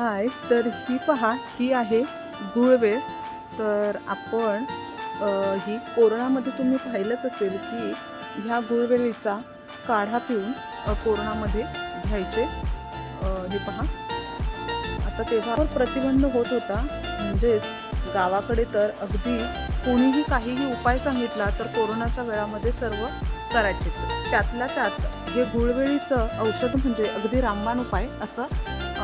हाय तर ही पहा ही आहे गुळवेळ तर आपण ही कोरोनामध्ये तुम्ही पाहिलंच असेल की ह्या गुळवेलीचा काढा पिऊन कोरोनामध्ये घ्यायचे. हे पहा. आता तेव्हा प्रतिबंध होत होता. म्हणजेच गावाकडे तर अगदी कोणीही काहीही उपाय सांगितला तर कोरोनाच्या वेळामध्ये सर्व करायचे. त्यातल्या त्यात हे गुळवेळीचं औषध म्हणजे अगदी रामबाण उपाय असं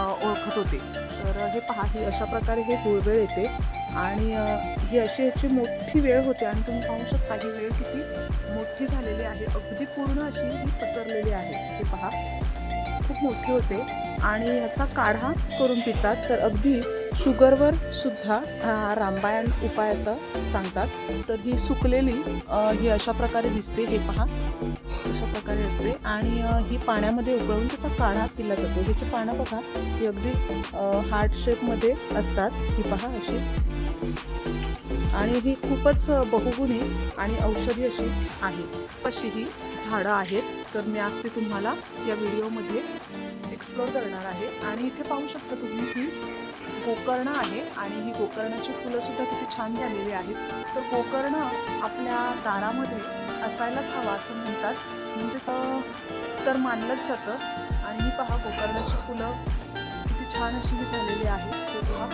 ओळखत होते. तर हे पहा ही अशा प्रकारे हे गुळवेळ येते. आणि ही अशी याची मोठी वेळ होते. आणि तुम्ही पाहू शकता ही वेळ किती मोठी झालेली आहे. अगदी पूर्ण अशी ही पसरलेली आहे. हे पहा. खूप मोठी होते. आणि ह्याचा काढा करून पितात. तर अगदी शुगरवर सुद्धा रामबायण उपाय असं सांगतात. तर ही सुकलेली ही अशा प्रकारे दिसते. हे पहा. प्रकारे असते. आणि ही पाण्यामध्ये उकळून त्याचा काढा पिला जातो. ह्याची पानं बघा ही अगदी हार्ट शेपमध्ये असतात. ही पहा अशी. आणि ही खूपच बहुगुणी आणि औषधी अशी आहे. अशी ही झाडं आहेत. तर मी आज ती तुम्हाला या व्हिडिओमध्ये एक्सप्लोअर करणार आहे. आणि इथे पाहू शकता तुम्ही ही गोकर्ण आहे आणि ही गोकर्णाची फुलं सुद्धा किती छान झालेली आहेत. तर गोकर्ण आपल्या दारामध्ये असायलाच हवा असं म्हणतात. म्हणजे तर- तर मानलंच जातं. आणि ही पहा गोकर्णाची फुलं किती छान अशी ही झालेली आहे हे पहा.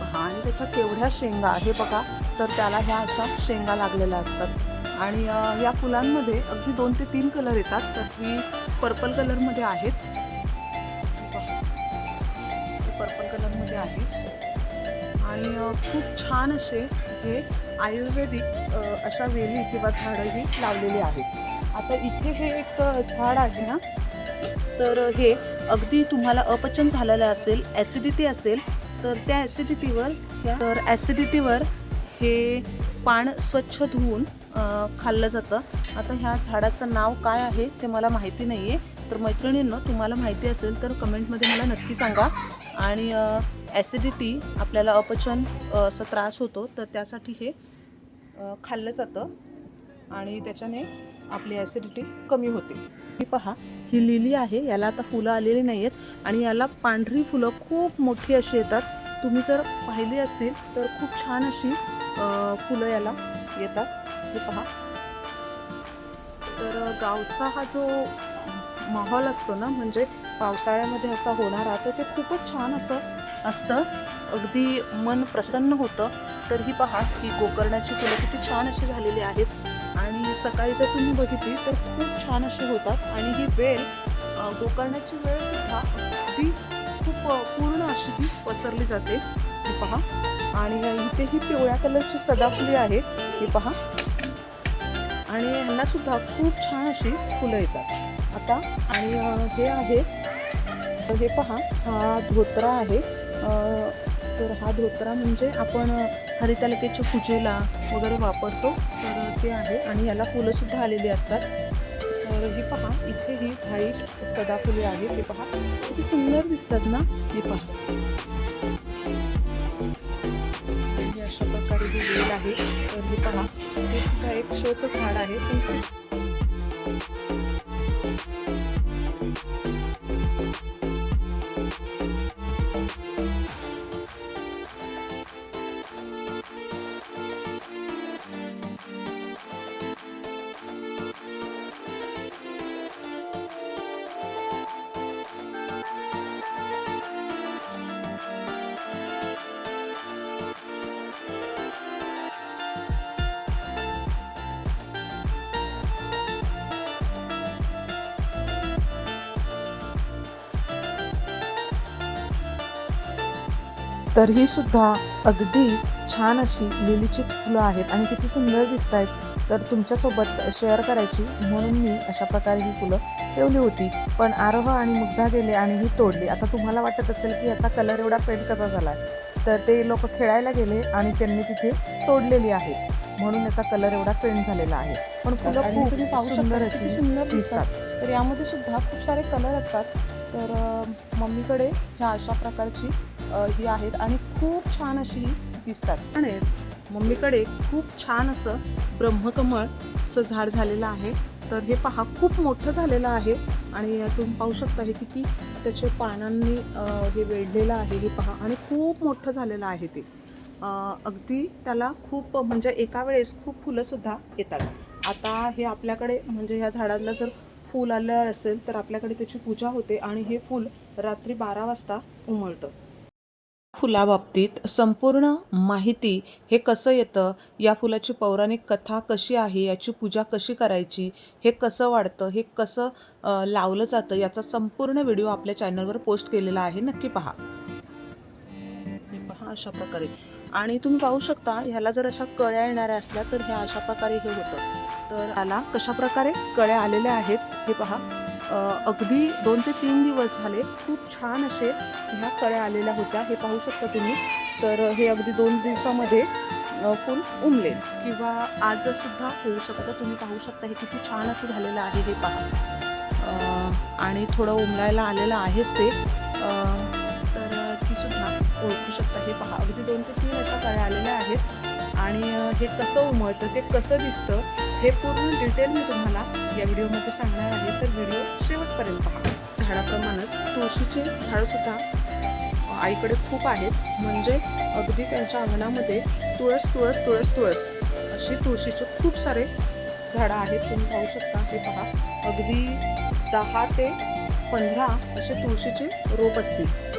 पहा आणि त्याच्या केवढ्या शेंगा हे बघा. तर त्याला ह्या अशा शेंगा लागलेल्या असतात. आणि या फुलांमध्ये अगदी दोन ते तीन कलर येतात तर ही पर्पल कलरमध्ये आहेत. पर्पल कलरमध्ये आहे. आणि खूप छान असे हे आयुर्वेदिक अशा वेली किंवा झाडंही लावलेली आहेत. आता इथे हे एक झाड आहे ना तर हे अगदी तुम्हाला अपचन झालेलं असेल ॲसिडिटी असेल तर त्या ॲसिडिटीवर तर ॲसिडिटीवर हे पान स्वच्छ धुवून खाल्लं जातं. आता ह्या झाडाचं नाव काय आहे ते मला माहिती नाही आहे तर मैत्रिणींना तुम्हाला माहिती असेल तर कमेंटमध्ये मला नक्की सांगा. आणि ॲसिडिटी आपल्याला अपचन असा त्रास होतो तर त्यासाठी हे खाल्लं जातं. आणि त्याच्याने आपली ॲसिडिटी कमी होते. ही पहा ही लिली आहे याला आता फुलं आलेली नाही आहेत आणि याला पांढरी फुलं खूप मोठी अशी येतात. तुम्ही जर पाहिली असतील तर खूप छान अशी फुलं याला येतात. हे पहा तर गावचा हा जो माहोल असतो ना म्हणजे पावसाळ्यामध्ये असा होणारा तर ते खूपच छान असं असतं. अगदी मन प्रसन्न होतं. तर ही पहा ही गोकर्णाची फुलं किती छान अशी झालेली आहेत. आणि सकाळी जर तुम्ही बघितली तर खूप छान अशी होतात. आणि ही वेल गोकर्णाची वेळ सुद्धा अगदी खूप पूर्ण अशी ही पसरली जाते. ही पहा. आणि इथे ही पिवळ्या कलरची सदाफुली आहे. ही पहा. आणि ह्यांनासुद्धा खूप छान अशी फुलं येतात. आता आणि हे आहे हे पहा हा धोत्रा आहे. तर हा धोत्रा म्हणजे आपण हरितालिकेच्या पूजेला वगैरे वापरतो. तर ते आहे आणि याला फुलंसुद्धा आलेली असतात. तर ही पहा इथे ही व्हाईट सदाफुले आहे. हे पहा किती सुंदर दिसतात ना? हे पहा. अशा प्रकारे ही वेल आहे. तर हे पहा हे सुद्धा एक शोचं झाड आहे. पण तर ही सुद्धा अगदी छान अशी लिलीचीच फुलं आहेत आणि किती सुंदर दिसत आहेत. तर तुमच्यासोबत शेअर करायची म्हणून मी अशा प्रकारे ही फुलं ठेवली होती. पण आरोह आणि मुग्धा गेले आणि ही तोडली. आता तुम्हाला वाटत असेल की याचा कलर एवढा फेंट कसा झाला तर ते लोक खेळायला गेले आणि त्यांनी तिथे तोडलेली आहे. म्हणून याचा कलर एवढा फेंट झालेला आहे. पण फुलं खूप तुम्ही पाहू सुंदर अशी सुंदर दिसतात. तर यामध्ये सुद्धा खूप सारे कलर असतात. तर मम्मीकडे ह्या अशा प्रकारची ही आहेत आणि खूप छान अशी दिसतात. आणिच मम्मीकडे खूप छान असं ब्रह्मकमळचं झाड झालेलं आहे. तर हे पहा खूप मोठं झालेलं आहे आणि तुम्ही पाहू शकता हे किती त्याचे पानांनी हे वेढलेलं आहे हे पहा आणि खूप मोठं झालेलं आहे ते. अगदी त्याला खूप म्हणजे एका वेळेस खूप फुलंसुद्धा येतात. आता हे आपल्याकडे म्हणजे ह्या झाडाला जर फूल आलं असेल तर आपल्याकडे त्याची पूजा होते आणि हे फूल रात्री बारा वाजता उमळतं फुलाबाबतीत संपूर्ण माहिती हे कसं येतं? या फुलाची पौराणिक कथा कशी आहे? याची पूजा कशी करायची? हे कसं वाढतं? हे कसं लावलं जातं? याचा संपूर्ण व्हिडिओ आपल्या चॅनलवर पोस्ट केलेला आहे. नक्की पहा. पहा अशा प्रकारे. आणि तुम्ही पाहू शकता ह्याला जर अशा कळ्या येणाऱ्या असल्या तर ह्या अशा प्रकारे हे होतं. तर याला कशा प्रकारे कळ्या आलेल्या आहेत हे पहा. अगदी दोन ते तीन दिवस झाले खूप छान असे ह्या कळ्या आलेल्या होत्या. हे पाहू शकता तुम्ही. तर हे अगदी दोन दिवसामध्ये फुल उमले किंवा आज सुद्धा होऊ शकतं. तुम्ही पाहू शकता हे किती छान असं झालेलं आहे हे पहा. आणि थोडं उमलायला आलेलं आहेच ते. तर ती सुद्धा ओळखू शकता. हे पहा अगदी दोन ते तीन अशा कळ्या आलेल्या आहेत. आणि हे कसं उमळतं ते कसं दिसतं हे पूर्ण डिटेल मी तुम्हाला या व्हिडिओमध्ये सांगणार आहे. तर व्हिडिओ शेवटपर्यंत पहा. झाडाप्रमाणेच तुळशीचे झाडंसुद्धा आईकडे खूप आहेत. म्हणजे अगदी त्यांच्या अंगणामध्ये तुळस तुळस तुळस तुळस अशी तुळशीचे खूप सारे झाडं आहेत. तुम्ही पाहू शकता हे पहा. अगदी दहा ते पंधरा असे तुळशीचे रोप असतील.